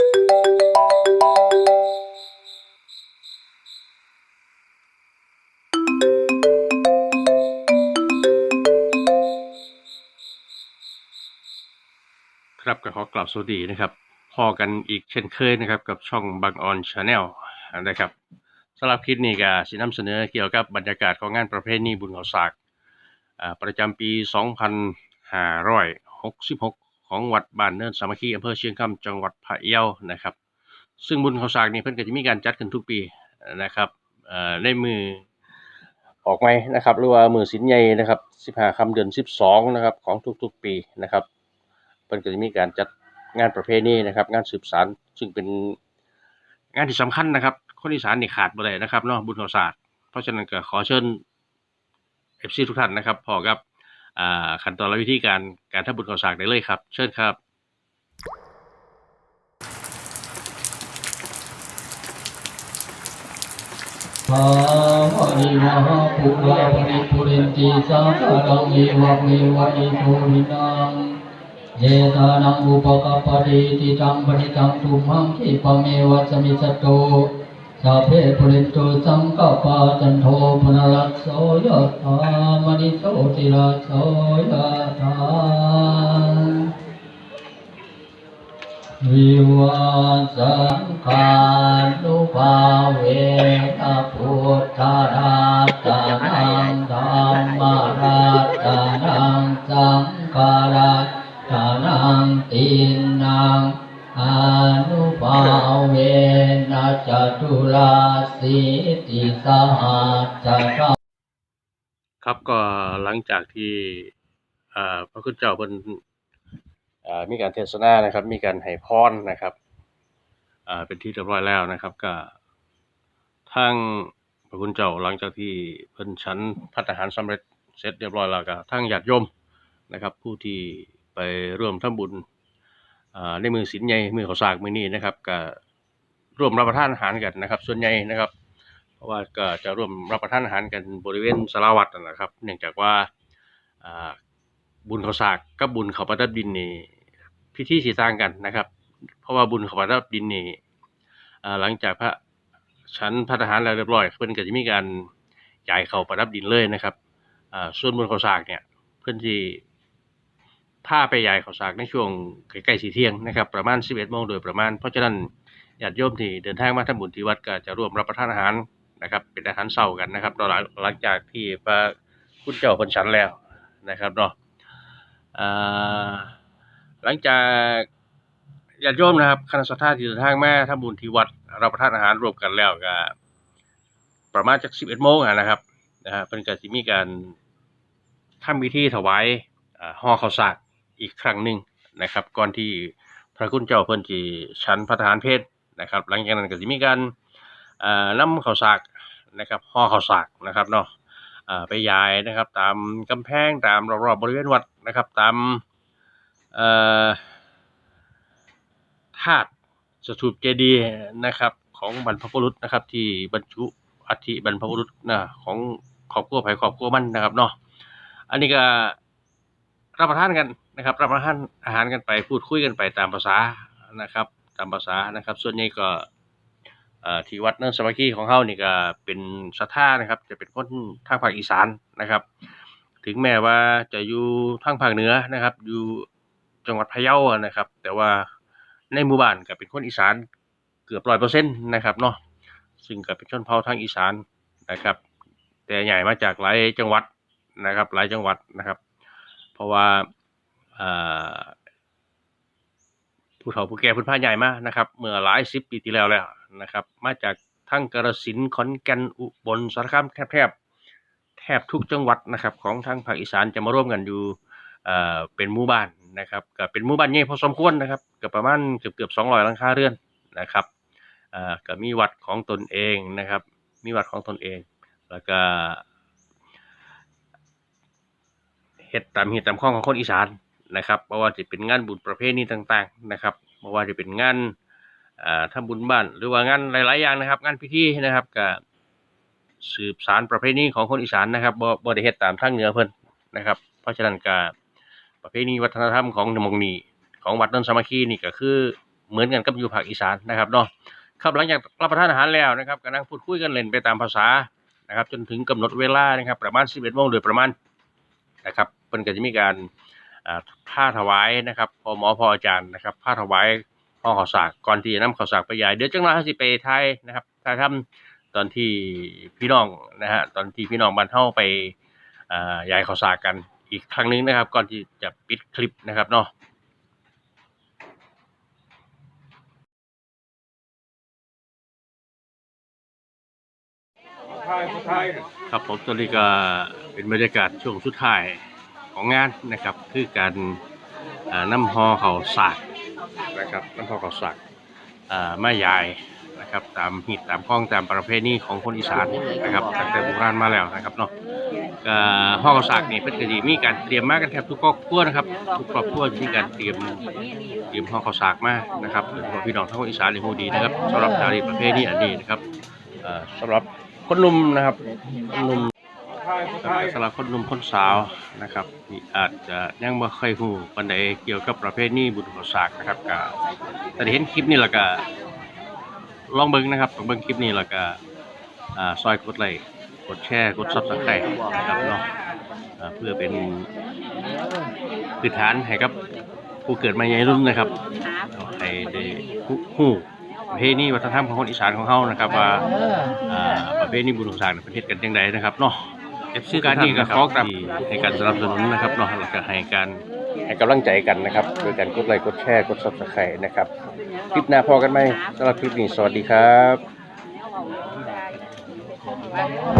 ครับก็ขอกลับสวัสดีนะครับพอกันอีกเช่นเคยนะครับกับช่องบางออนชาแนลนะครับสำหรับคลิปนี้ก็สินำเสนอเกี่ยวกับบรรยากาศของงานประเพณีบุญเขาสากอ่าประจำปี 2566 ของวัดบ้านเนินสามัคคีอำเภอเชียงคำจังหวัดพะเยานะครับ ซึ่งบุญเขาสากนี่เพิ่นก็จะมีการจัดขึ้นทุกปีนะครับในมือออกไหมนะครับหรือว่ามือสินใหญ่นะครับ15ค่ำเดือน12นะครับของทุกๆปีนะครับเพิ่นก็จะมีการจัดงานประเพณีนะครับ งานสืบสานซึ่งเป็นงานที่สำคัญนะครับ คนอีสานนี่ขาดบ่ได้นะครับเนาะบุญข้าวสากเพราะฉะนั้นก็ขอเชิญ FC ทุกท่านนะครับพอกับ ขั้นตอนและวิธีการการทำบุญข้าวสากได้เลยครับ เชิญครับภาวะริวหาปุราปริปุเรนติสาคารังเอวะเมวะอิโตหินังเยตานังอุปกปปติติตังปฏิตังตุมหังคิปะเมวะสมิสตโต สัพเพปุรนโตสังกปาจันโทปนรัสโสยะธามณิโสติรัสโสยะธาวิวัสังขารนุภาเวนะพุทธราตานังธรรมราตานังสังฆราตานังตินนังอนุ ภาเวนะจตุราสีติสหัสจตครับก็หลังจากที่พระคุณเจ้าเพิ่นมีการเทศนานะครับ มีการให้พรนะครับเป็นที่เรียบร้อยแล้วนะครับก็ทางพระคุณเจ้าหลังจากที่เพิ่นฉันพัฒหารสำเร็จเสร็จเรียบร้อยแล้วก็ทางญาติโยมนะครับ ผู้ที่ไปร่วมทำบุญ ในมือศีลใหญ่มือขาสากมือนี้นะครับก็ร่วมรับประทานอาหารกันนะครับ ส่วนใหญ่นะครับ เพราะว่าก็จะร่วมรับประทานอาหารกันบริเวณสาราวัดนั่นะครับ เนื่องจากว่าบุญขาสากกับบุญเขาประดับดินนี่พิธีสีต่างกันนะครับ เพราะว่าบุญเขาประดับดินนี่หลังจากพระฉันพระทหารแล้วเรียบร้อย เพิ่อนก็จะมีการจ่ายเขาประดับดินเลยนะครับส่วนบุญขาสากเนี่ยเพิ่อนสิ พาไปย้ายข้าวสากในช่วงใกล้ๆสีเที่ยงนะครับประมาณ 11โมงโดยประมาณ เพราะฉะนั้นญาติโยมที่เดินทางมาทำบุญที่วัดก็จะร่วมรับประทานอาหารนะครับเป็นอาหารเช้ากันนะครับหลังหลังจากที่พระคุณเจ้าเพิ่นฉันแล้วนะครับเนาะหลังจากญาติโยมนะครับคณะสัตยาที่เดินทางมาทำบุญที่วัดรับประทานอาหารรวมกันแล้วก็ประมาณจัก11โมงนะครับนะฮะเพิ่นก็สิมีการทำพิธีถวายห่อข้าวสาก อีกครั้งหนึ่งนะครับ ก่อนที่พระคุณเจ้าเพิ่นสิฉันพระทหารเพศนะครับ หลังจากนั้นก็สิมีการอ่าข้าวสากนะครับห่อข้าวสากนะครับเนาะไปยายนะครับ ตามกำแพงตามรอบๆบริเวณวัดนะครับ ตามธาตุสถูปเจดีย์นะครับของบรรพบุรุษนะครับ ที่บรรจุอัฐิบรรพบุรุษนะของครอบครัวไผครอบครัวมันนะครับเนาะอันนี้ก็ รับประทานกันนะครับ รับประทานอาหารกันไปพูดคุยกันไปตามภาษานะครับ ตามภาษานะครับ ส่วนใหญ่ก็ที่วัดเนินสมัคคีของเฮานี่ก็เป็นศรัทธานะครับ จะเป็นคนทางภาคอีสานนะครับ ถึงแม้ว่าจะอยู่ทางภาคเหนือนะครับ อยู่จังหวัดพะเยานะครับ แต่ว่าในหมู่บ้านก็เป็นคนอีสานเกือบ100%นต์นะครับเนาะซึ่งก็เป็นชนเผ่าทางอีสานนะครับ แต่ใหญ่มาจากหลายจังหวัดนะครับ หลายจังหวัดนะครับ ราะว่าผู้เฒ่าผู้แก่พิ่นพาใหญ่มากนะครับ เมื่อหลายสิบปีที่แล้วแล้วนะครับ มาจากทั้งกาฬสินขอนแก่นอุบลสารคามแทบแทบแทบทุกจังหวัดนะครับ ของทางภาคอีสานจะมาร่วมกันอยู่เป็นหมู่บ้านนะครับก็เป็นหมู่บ้านใหญ่พอสมควรนะครับก็ประมาณเกือบๆ200หลังคาเรือนนะครับก็มีวัดของตนเองนะครับ มีวัดของตนเอง แล้วก็ เฮ็ดตามเฮ็ดตามข้องของคนอีสานนะครับบ่ว่าจะเป็นงานบุญประเพณีต่าง ๆนะครับบ่ว่าจะเป็นงานอ่าทำบุญบ้าน หรือว่างานหลาย ๆ อย่างนะครับ งานพิธีนะครับก็สืบสารประเพณีของคนอีสานนะครับบ่บ่ได้เฮ็ดตามทางเหนือเพิ่นนะครับ เพราะฉะนั้นก็ประเพณีวัฒนธรรมของมงนีของวัดเนินสามัคคีนี่ก็คือเหมือนกันกับอยู่ภาคอีสานนะครับเนาะครับหลังจากรับประทานอาหารแล้วนะครับก็นั่งพูดคุยกันเล่นไปตามภาษานะครับ จนถึงกำหนดเวลานะครับ ประมาณ11โมงโดยประมาณ นะครับเพิ่นก็จะมีการผ้าถวายนะครับพอหมอพออาจารย์นะครับผ้าถวายพ่อข่าวสากก่อนที่จะนำข่าวสากไปยายเดี๋ยวจังหวะเขาสิไปไทยนะครับถ้าทำตอนที่พี่น้องนะฮะตอนที่พี่น้องบ้านเฮาไปอ่ายายข่าวสากกันอีกครั้งหนึงนะครับ ก่อนที่จะปิดคลิปนะครับเนาะ ครับผมตอนนี้ก็เป็นบรรยากาศช่วงสุดท้ายของงานนะครับ คือการน้ำหอเขาสากนะครับน้ำหอเขาสากแม่ยายนะครับตามหิดตามข้องตามประเพณีของคนอีสานนะครับตั้งแต่โบราณมาแล้วนะครับเนาะก็ห่อข้าสากนี่เพิ่นก็สิมีการเตรียมมากันแทบทุกครอบครัวนะครับทุกครอบครัวมีการเตรียมเตรียมห่อข้าสากมานะครับโดยเฉพาะพี่น้องทั้งคนอีสานในฮูดีนะครับสำหรับจารีประเพณีอันนี้นะครับสำหรับ คนหนุ่มนะครับคนหนุ่มสำหรับคนหนุ่มคนสาวนะครับที่อาจจะยังบ่เคยฮู้ปานใดเกี่ยวกับประเพณีบุญข้าวสากนะครับก็แต่ได้เห็นคลิปนี้แล้วก็ลองเบิ่งนะครับลองเบิ่งคลิปนี้แล้วก็อ่าซอยกดไลค์กดแชร์กด Subscribe นะครับเนาะอ่าเพื่อเป็นพื้นฐานให้กับผู้เกิดมาใหญ่รุ่นนะครับให้ได้ฮู้ประ เพณีวัฒนธรรมของคนอีสานของเฮานะครับว่าอ่าประเภทนี้บุญสร้างในประเทศกันยังไงนะครับเนาะเอฟซีการนี้ก็ขอกลับให้การสนับสนุนนะครับเนาะแล้วก็ให้การให้กำลังใจกันนะครับโดยการกดไลค์กดแชร์กดซับสไครต์นะครับคลิปหน้าพอกันไหมสำหรับคลิปนี้สวัสดีครับแล้วเอา